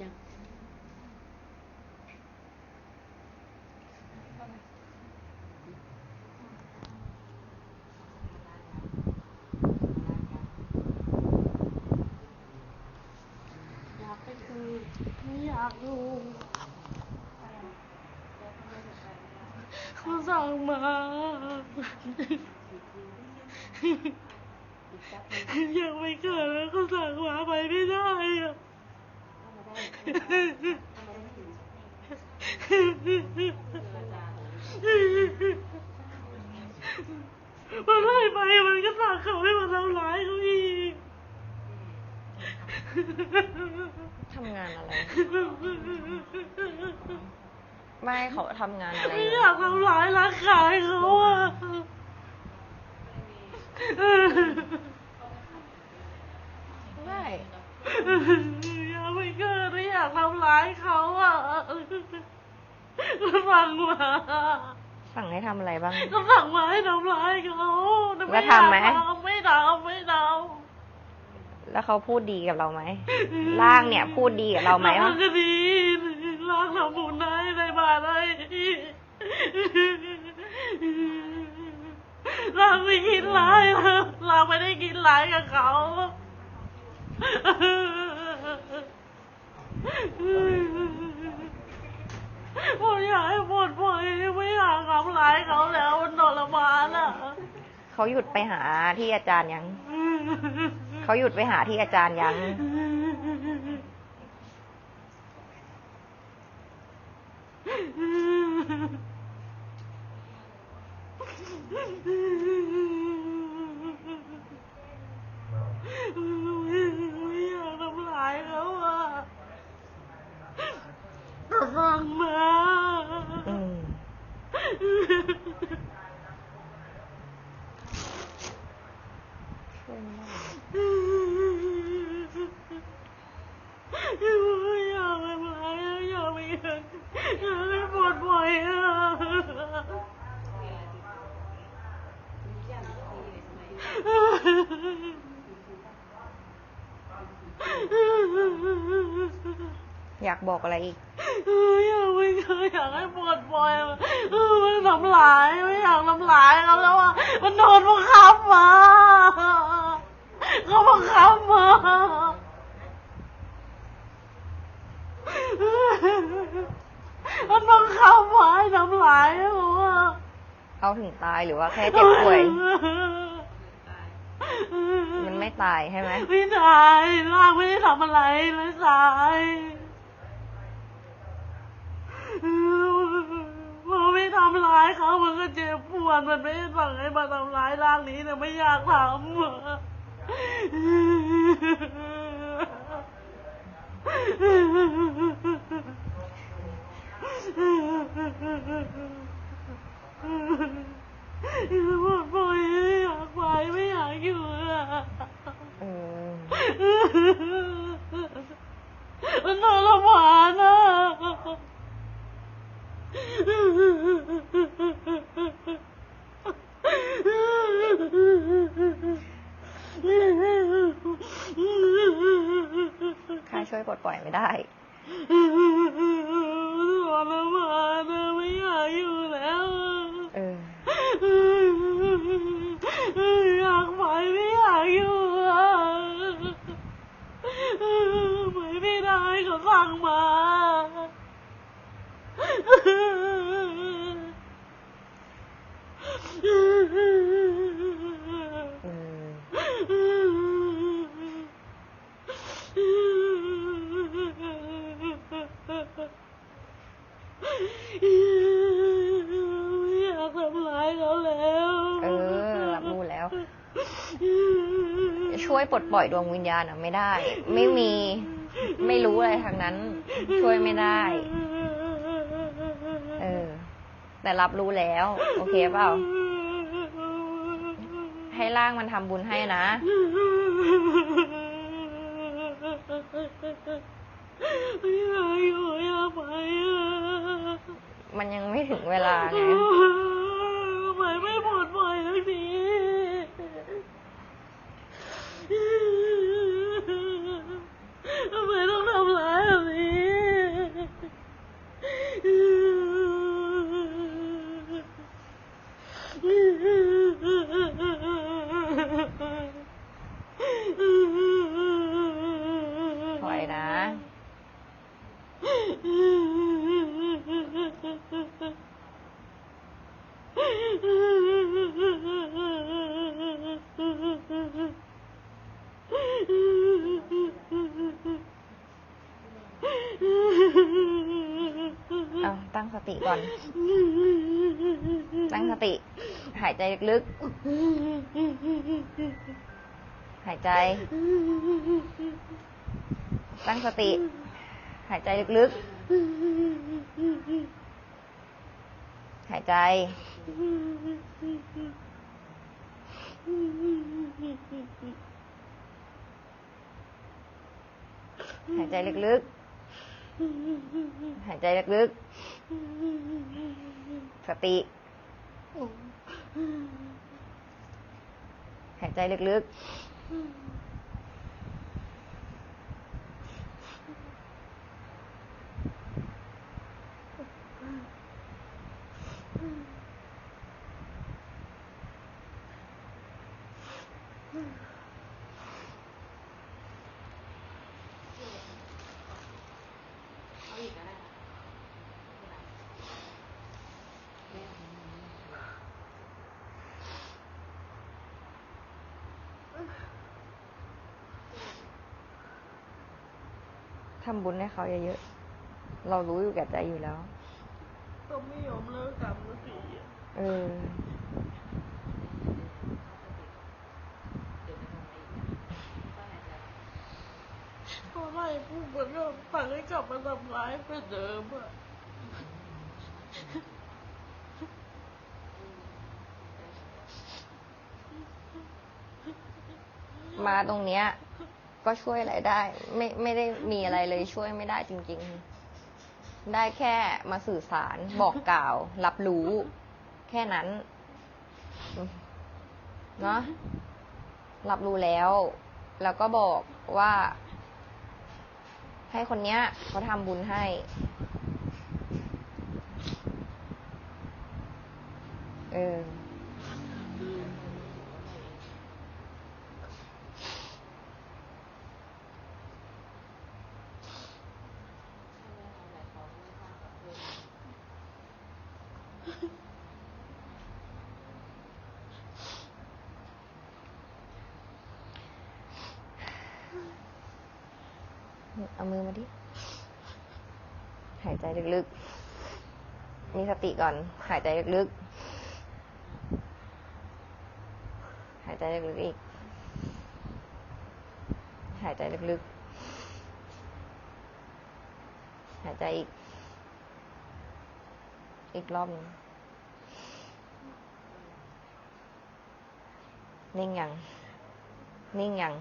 จังอยากไปคุยไม่อยากดูเขาสั่งมายังไม่เกิดแล้วเขาสั่งมาไปไม่ได้อะ มันไล่ไปมันก็สั่งเขาให้มาทำร้ายเขาอีกทำงานอะไร ไม่เขาทำงานอะไรไม่อยู่อยากทำร้ายร่างกายเขาอะไม่อยากไม่เกิดไม่อยากทำร้ายเขาอะ ฟังมาสั่งให้ทำอะไรบ้างเขาสั่งมาให้ทำร้ายเขาแต่แล้วทำไหม อยากทำไม่ทำไม่ทแล้วเขาพูดดีกับเราไหม ร่างเนี่ยพูดดีกับเราไหมำวะก็ดีร่างทำบุญได้ในบ้านได้ร่างไม่คิดร้ายเราไม่ได้คิดร้ายกับเขา ผมอยากให้ปลดปล่อยไม่อยากทำร้ายเขาแล้วมันทรมานอะเขาหยุดไปหาที่อาจารย์ยัง เขาหยุดไปหาที่อาจารย์ยังไม่อยากทำร้ายเขาอะแต่สั่งมา อืม ช่วยไม่ได้ ไม่อยากทำร้ายอยากไปอยากให้ปลดปล่อยอะ อยากบอกอะไรอีก อยากไม่เคยอยากให้ปลดปล่อยมันทำร้ายไม่อยากทำร้ายเขาแล้วอะมันโดนบังคับมาเขาบังคับมามันบังคับมาให้ทำร้ายเขาอะเอาถึงตายหรือว่าแค่เจ็บป่วยมัน ไม่ตายใช่ไหมไม่ตายร่างไม่ได้ทำอะไรเลยตายมันไม่ทำร้ายเขามันก็เจ็บปวดมันไม่ได้สั่งให้มาทำร้ายร่างนี้แต่ไม่อยากทำอะปวดปล่อยไม่อยากไปไม่อยากอยู่อะ เออ มันทรมานอะ ข้าช่วยปลดปล่อยไม่ได้ ทรมานอะไม่อยากอยู่แล้ว เออ อยากไปไม่อยากอยู่อะไปไม่ได้เขาสั่งมา อืม ไม่อยากทำร้าย เขาแล้ว เออรับรู้แล้ว ช่วยปลดปล่อยดวงวิญญาณอะไม่ได้ ไม่มีไม่รู้อะไรทางนั้น ช่วยไม่ได้ เออ แต่รับรู้แล้ว โอเคเปล่า ให้ร่างมันทำบุญให้นะไม่อยากอยู่อยากไปอะมันยังไม่ถึงเวลาไง ทำไมไม่ปลดปล่อยทักทีทำไมต้องทำร้ายแบบนี้ั้งสติก่อน ตั้งสติ หายใจลึกๆ หายใจ ตั้งสติ หายใจลึกๆ หายใจ หายใจลึกๆ หายใจลึกๆ สติ หายใจลึกๆ ทำบุญให้เขาเยอะๆ เรารู้อยู่แก่ใจอยู่แล้วก็ไม่ยอมเลิกกันสักทีอะเออเพราะอะไรพูดมันก็สั่งให้กลับมาทำร้ายเหมือนเดิมอะมาตรงเนี้ย ก็ช่วยอะไรได้ ไม่ไม่ได้มีอะไรเลยช่วยไม่ได้จริง ๆ ได้แค่มาสื่อสารบอกกล่าว รับรู้ แค่นั้นเนาะรับรู้แล้ว แล้วก็บอกว่า ให้คนเนี้ยเขาทำบุญให้เออ เอามือมาดิ หายใจลึกๆ มีสติก่อน หายใจลึกๆ หายใจลึกๆอีก หายใจลึกๆ หายใจอีก อีกรอบหนึงนิ่งยัง นิ่งยัง